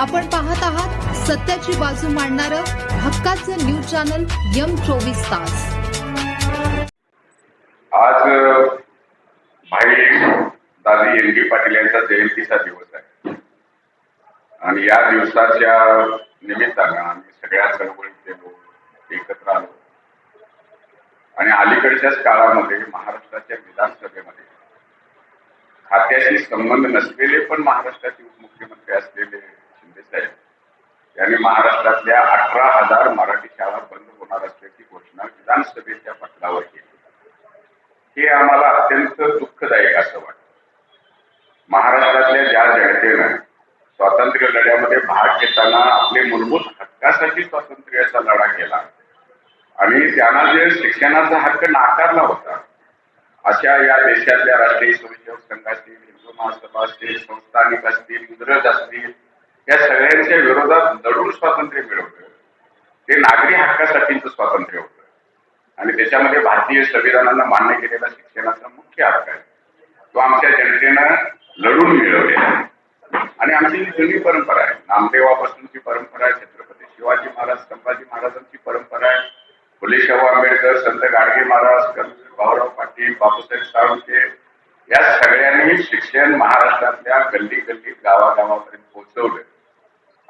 आपण पाहत आहात सत्याची बाजू मांडणारं हक्काचं न्यूज चॅनल यम चोवीस तास. आज भाई दादी एन डी पाटील यांचा जयंतीचा दिवस आहे. आणि या दिवसाच्या निमित्तानं आम्ही सगळ्या चळवळीचे लोक एकत्र आलो. आणि अलीकडच्याच काळामध्ये महाराष्ट्राच्या विधानसभेमध्ये खात्याशी संबंध नसलेले पण महाराष्ट्राचे उपमुख्यमंत्री असलेले शिंदे महाराष्ट्रातल्या अठरा हजार मराठी शाळा बंद होणार असल्याची घोषणा विधानसभेच्या पत्रावर केली हे आम्हाला अत्यंत दुःखदायक असं वाटतं. महाराष्ट्रातल्या ज्या जनतेनं स्वातंत्र्य लढ्यामध्ये भाग घेताना आपले मूलभूत हक्कासाठी स्वातंत्र्याचा लढा केला आणि त्यांना जे शिक्षणाचा हक्क नाकारला होता अशा या देशातल्या राष्ट्रीय स्वयंसेवक संघ असतील हिंदू महासभा असतील संस्थानिक असतील इंग्रज असतील या सगळ्यांच्या विरोधात लढून स्वातंत्र्य मिळवलं ते नागरी हक्कासाठीचं स्वातंत्र्य होतं. आणि त्याच्यामध्ये भारतीय संविधानानं मान्य केलेला शिक्षणाचा मुख्य हक्क आहे. तो आमच्या जनतेनं लढून मिळवलेला आहे. आणि आमची जुनी परंपरा आहे. नामदेवापासूनची परंपरा आहे. छत्रपती शिवाजी महाराज संभाजी महाराजांची परंपरा आहे. फुले शाहू आंबेडकर संत गाडगे महाराज कर्मवीर भाऊराव पाटील बापूसाहेब साळुंके या सगळ्यांनी शिक्षण महाराष्ट्रातल्या गल्ली गल्लीत गावागावापर्यंत पोहोचवलं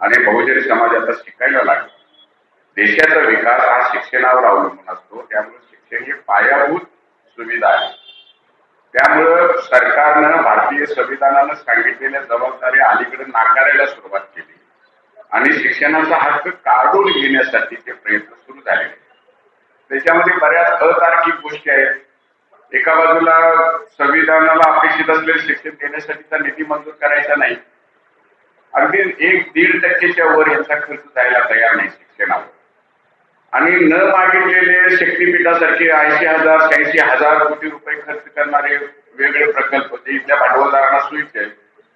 आणि बहुजन समाज आता शिकायला लागला. देशाचा विकास हा शिक्षणावर अवलंबून असतो. त्यामुळे शिक्षण ही पायाभूत सुविधा आहे. त्यामुळं सरकारनं भारतीय संविधानानं सांगितलेल्या जबाबदारी अलीकडे नाकारायला सुरुवात केली. आणि शिक्षणाचा हक्क काढून घेण्यासाठीचे प्रयत्न सुरू झाले. त्याच्यामध्ये बऱ्याच अतार्किक गोष्टी आहेत. एका बाजूला संविधानाला अपेक्षित असलेले शिक्षण देण्यासाठीचा निधी मंजूर करायचा नाही. अगदी एक दीड टक्केच्या वर यांचा खर्च जायला तयार नाही शिक्षणावर. आणि न मागितलेले शक्तीपीठासारखे ऐंशी हजार शहाऐंशी हजार कोटी रुपये खर्च करणारे वेगळे प्रकल्प जे इथल्या भांडवलदारांना सोयीचे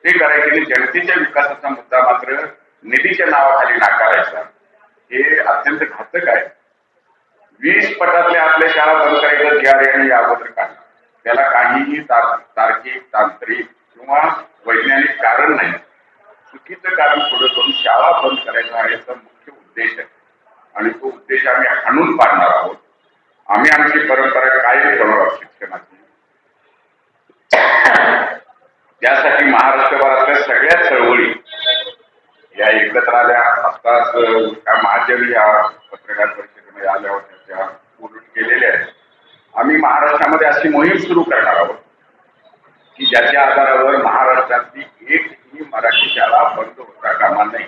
ते करायचे आणि जनतेच्या विकासाचा मुद्दा मात्र निधीच्या नावाखाली नाकारायचा. हे अत्यंत घातक आहे. वीस पटातल्या आपल्या शाळा बंद करायचं जी आणि या अगोदर काढलं. त्याला काहीही तार्किक तांत्रिक किंवा वैज्ञानिक कारण नाही. चुकीचं कारण पुढे करून शाळा बंद करायचा हा याचा मुख्य उद्देश आहे. आणि तो उद्देश आम्ही आणून पाडणार आहोत. आम्ही आमची परंपरा कायम ठेवणार आहोत शिक्षणाची. त्यासाठी महाराष्ट्रभरातल्या सगळ्या चळवळी या एकत्र आल्या. आताच त्या महाजन या पत्रकार परिषदेमध्ये आल्या होत्या त्या पूर्ण केलेल्या आहेत. आम्ही महाराष्ट्रामध्ये अशी मोहीम सुरू करणार आहोत की ज्याच्या आधारावर महाराष्ट्रातली एक मराठी शाळा बंद होता कामा नाही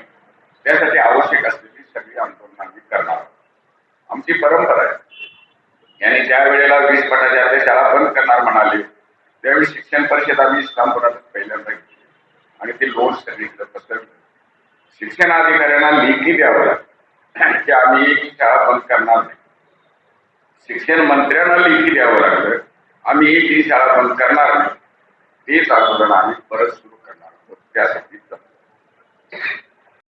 त्यासाठी आवश्यक असलेली सगळी आंदोलन आम्ही करणार आहोत आमची परंपरा आहे. यांनी ज्या वेळेला वीस पटाच्या आपल्या शाळा बंद करणार म्हणाले त्यावेळी शिक्षण परिषद आम्ही इस्लामपुरात पहिल्यांदा घेतली. आणि ते लोन सगळीकडे पसरलं. शिक्षण अधिकाऱ्यांना लेखी द्यावं लागलं की आम्ही एक शाळा बंद करणार नाही. शिक्षण मंत्र्यांना लेखी द्यावं लागलं आम्ही एक ही शाळा बंद करणार नाही. तेच आंदोलन आम्ही परत सुरू करणार आहोत. त्यासाठी